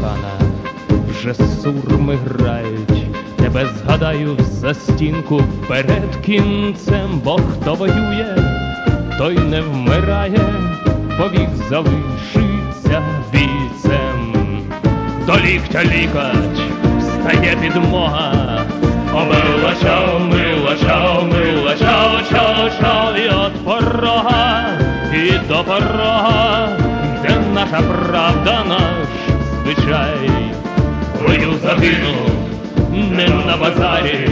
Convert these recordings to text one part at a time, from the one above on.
кохана, вже сурми грають, тебе згадаю в застінку перед кінцем, бо хто воює, той не вмирає, повік залишиться бійцем. До ліктя лікать, стає підмога. О, мила чао, мила чао, мила чао, чао, чао, і от порога, і до порога, де наша правда, звичай. Бою загинув не на базарі.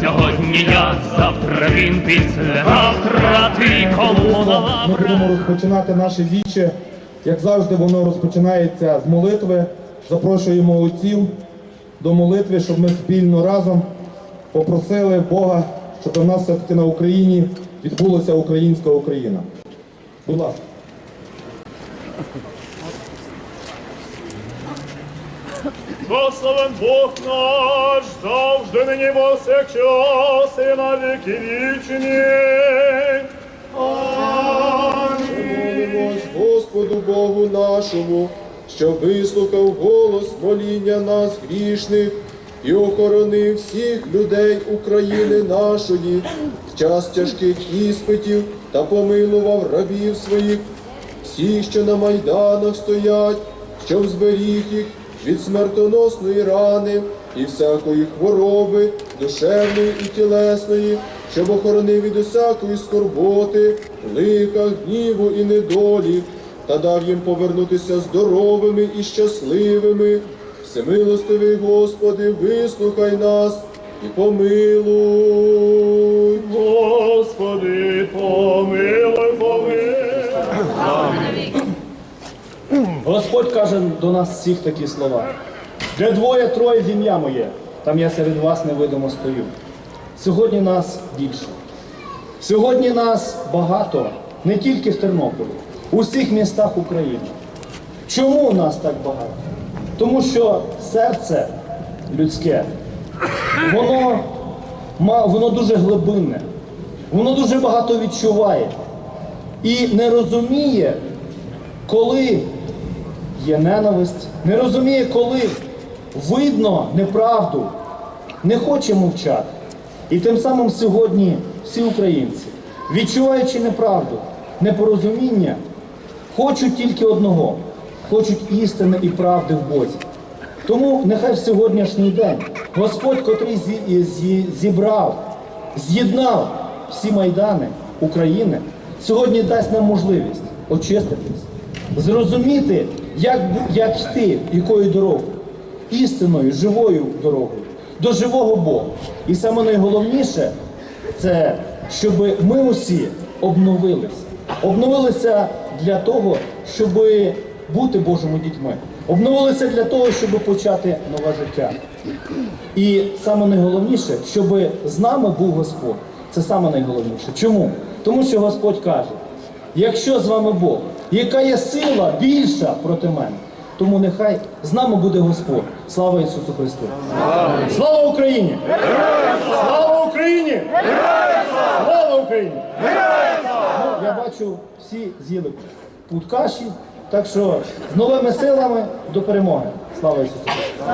Сьогодні я, завтра він, післязавтра ти кому Ми будемо розпочинати наше віче. Як завжди, воно розпочинається з молитви. Запрошуємо отців до молитви, щоб ми спільно разом попросили Бога, щоб у нас все-таки на Україні відбулася українська Україна. Будь ласка. Благословен Бог наш, завжди нині повсякчас і на віки вічні. Молимось Господу Богу нашому, що вислухав голос моління нас грішних і охоронив всіх людей України нашої в час тяжких іспитів та помилував рабів своїх, всіх, що на майданах стоять, щоб зберіг їх від смертоносної рани і всякої хвороби, душевної і тілесної, щоб охоронив від усякої скорботи, лиха, гніву і недолі, та дав їм повернутися здоровими і щасливими. Всемилостивий Господи, вислухай нас і помилуй. Господи, помилуй, помилуй. Господь каже до нас всіх такі слова. Де двоє, троє ім'я моє, там я серед вас невидимо стою. Сьогодні нас більше. Сьогодні нас багато, не тільки в Тернополі, у всіх містах України. Чому нас так багато? Тому що серце людське, воно, воно дуже глибинне, воно дуже багато відчуває і не розуміє, коли є ненависть, не розуміє, коли видно неправду, не хоче мовчати. І тим самим сьогодні всі українці, відчуваючи неправду, непорозуміння, хочуть тільки одного, хочуть істини і правди в Бозі. Тому нехай в сьогоднішній день Господь, котрий зі- зі- зібрав, з'єднав всі майдани України, сьогодні дасть нам можливість очиститись, зрозуміти, як, як йти, якою дорогою, істинною, живою дорогою, до живого Бога. І саме найголовніше це щоб ми усі обновилися. Обновилися для того, щоб бути Божими дітьми. Обновилися для того, щоб почати нове життя. І саме найголовніше, щоб з нами був Господь. Це саме найголовніше. Чому? Тому що Господь каже: якщо з вами Бог, яка є сила більша проти мене, тому нехай з нами буде Господь. Слава Ісусу Христу! Слава Україні! Слава Україні! Слава Україні! Ну, я бачу, всі з'їли пут каші, так що з новими силами до перемоги. Слава Ісусу Христу!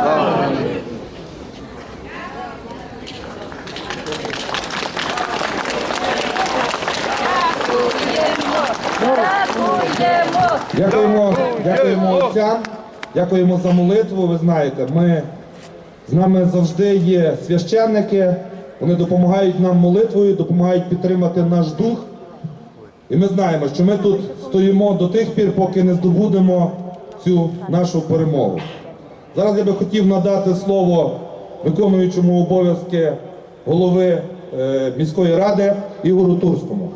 Дякуємо, дякуємо отцям, дякуємо за молитву. Ви знаєте, ми з нами завжди є священники. Вони допомагають нам молитвою, допомагають підтримати наш дух. І ми знаємо, що ми тут стоїмо до тих пір, поки не здобудемо цю нашу перемогу. Зараз я би хотів надати слово виконуючому обов'язки голови е, міської ради Ігору Турському.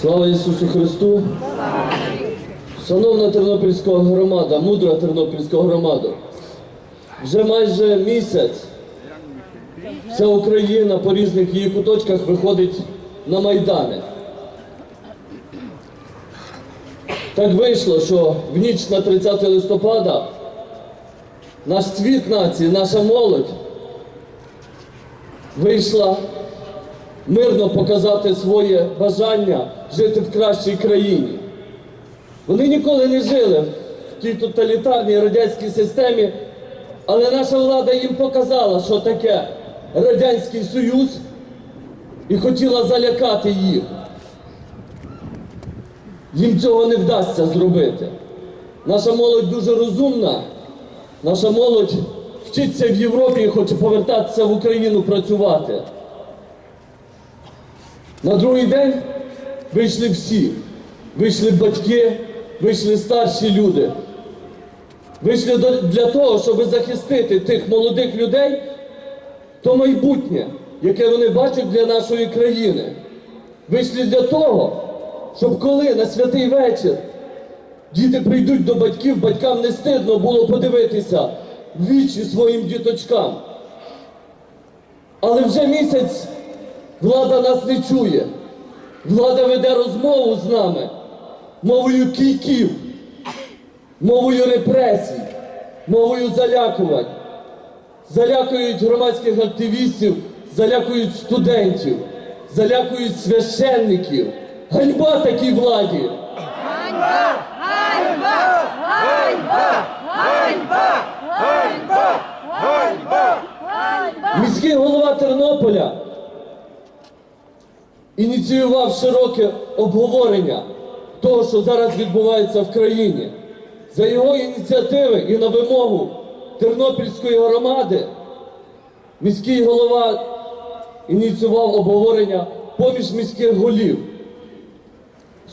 Слава Ісусу Христу! Шановна тернопільська громада, мудра тернопільська громада, вже майже місяць вся Україна по різних її куточках виходить на Майдани. Так вийшло, що в ніч на 30 листопада наш цвіт нації, наша молодь вийшла мирно показати своє бажання жити в кращій країні. Вони ніколи не жили в тій тоталітарній радянській системі, але наша влада їм показала, що таке Радянський Союз і хотіла залякати їх. Їм цього не вдасться зробити. Наша молодь дуже розумна, наша молодь вчиться в Європі і хоче повертатися в Україну працювати. На другий день вийшли всі. Вийшли батьки, вийшли старші люди. Вийшли для того, щоб захистити тих молодих людей, то майбутнє, яке вони бачать для нашої країни. Вийшли для того, щоб коли на святий вечір діти прийдуть до батьків, батькам не стидно було подивитися в вічі своїм діточкам. Але вже місяць влада нас не чує. Влада веде розмову з нами. Мовою кійків, мовою репресій, мовою залякувань. Залякують громадських активістів, залякують студентів, залякують священників. Ганьба такій владі! Міський голова Тернополя ініціював широке обговорення того, що зараз відбувається в країні. За його ініціативи і на вимогу Тернопільської громади міський голова ініціював обговорення поміж міських голів.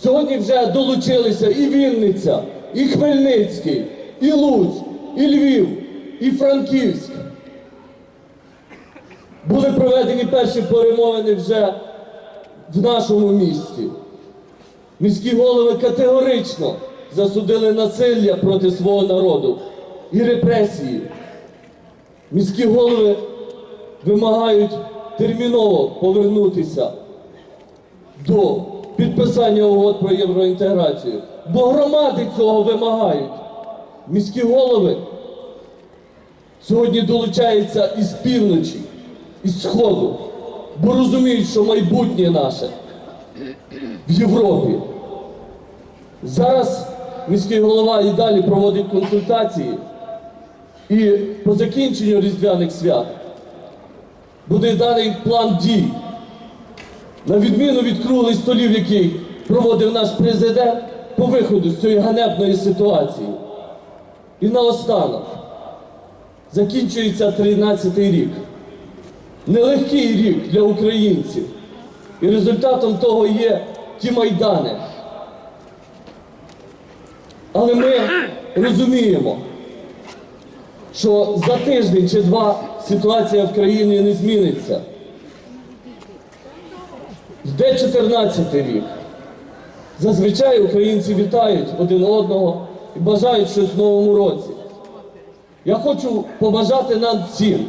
Сьогодні вже долучилися і Вінниця, і Хмельницький, і Луцьк, і Львів, і Франківськ. Були проведені перші перемовини вже в нашому місті. Міські голови категорично засудили насилля проти свого народу і репресії. Міські голови вимагають терміново повернутися до підписання угод про євроінтеграцію, бо громади цього вимагають. Міські голови сьогодні долучаються із півночі, із сходу, бо розуміють, що майбутнє наше в Європі. Зараз міський голова і далі проводить консультації, і по закінченню різдвяних свят буде даний план дій. На відміну від круглих столів, який проводив наш президент по виходу з цієї ганебної ситуації. І наостанок закінчується 13-й рік. Нелегкий рік для українців. І результатом того є ті майдани. Але ми розуміємо, що за тиждень чи два ситуація в країні не зміниться. Йде 14 рік. Зазвичай українці вітають один одного і бажають щось в новому році. Я хочу побажати нам всім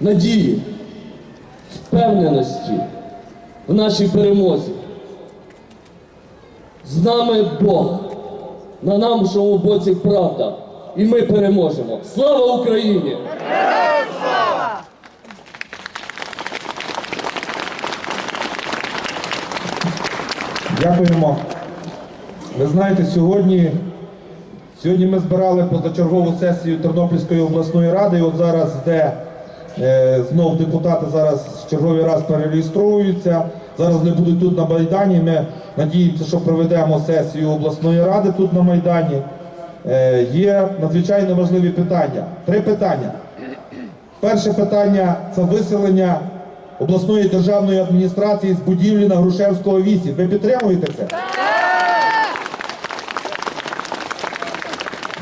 надії, впевненості в нашій перемозі. З нами Бог, на нашому боці правда, і ми переможемо. Слава Україні! Дякуємо. Ви знаєте, сьогодні, сьогодні ми збирали позачергову сесію Тернопільської обласної ради, і от зараз йде е, знов депутати зараз в черговий раз перереєстровуються. Зараз вони будуть тут на Майдані. Ми надіємося, що проведемо сесію обласної ради тут на Майдані. Е, є надзвичайно важливі питання. Три питання. Перше питання це виселення обласної державної адміністрації з будівлі на Грушевського 8. Ви підтримуєте це?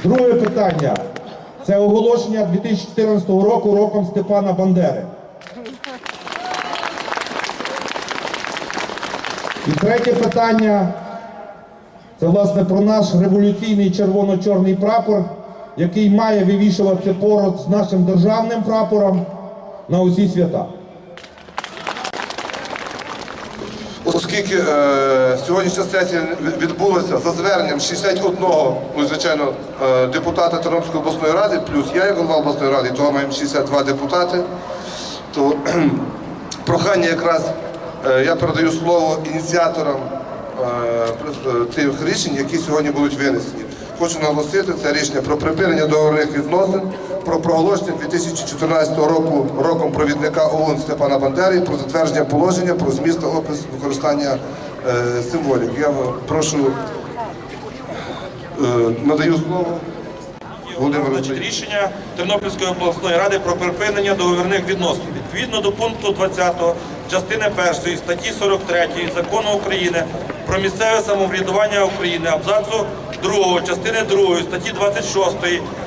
Друге питання це оголошення 2014 року роком Степана Бандери. І третє питання це власне про наш революційний червоно-чорний прапор, який має вивішуватися поруч з нашим державним прапором на усі свята. Оскільки е, сьогоднішня сесія відбулася за зверненням 61, ну, звичайно, е, депутата Тернопільської обласної ради, плюс я як голова обласної ради, того маємо 62 депутати, то прохання якраз е, я передаю слово ініціаторам е, е, тих рішень, які сьогодні будуть винесені. Хочу наголосити це рішення про припинення договорних відносин, про проголошення 2014 року роком провідника ООН Степана Бандери, про затвердження положення про зміст та опис використання е, символік. Я прошу е, надаю слово. Україні. рішення Тернопільської обласної ради про припинення договірних відносин. Відповідно до пункту 20 частини 1 статті 43 Закону України про місцеве самоврядування України, абзацу 2 частини 2 статті 26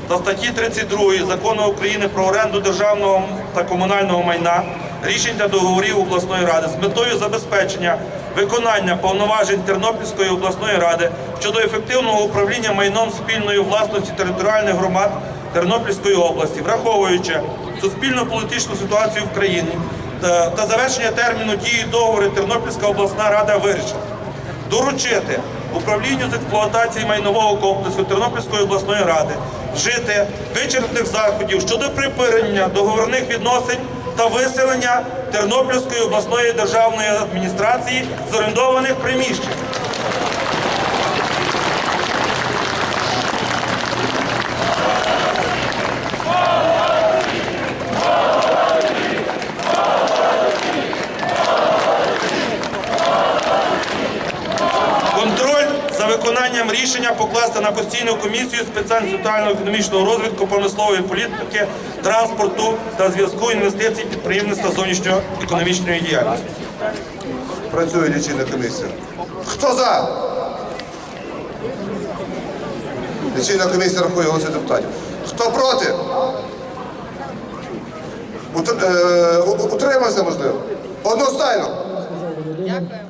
та статті 32 Закону України про оренду державного та комунального майна, рішень та договорів обласної ради з метою забезпечення виконання повноважень Тернопільської обласної ради щодо ефективного управління майном спільної власності територіальних громад Тернопільської області, враховуючи суспільно-політичну ситуацію в країні та завершення терміну дії договору Тернопільська обласна рада вирішила доручити управлінню з експлуатації майнового комплексу Тернопільської обласної ради вжити вичерпних заходів щодо припинення договорних відносин та виселення Тернопільської обласної державної адміністрації з орендованих приміщень. Виконанням рішення покласти на постійну комісію з питань соціально-економічного розвитку, промислової політики, транспорту та зв'язку інвестицій підприємництва зовнішньоекономічної діяльності. Працює лічильна комісія. Хто за? Лічильна комісія рахує голоси депутатів. Хто проти? Е, Утримався, можливо? Одностайно. Дякую.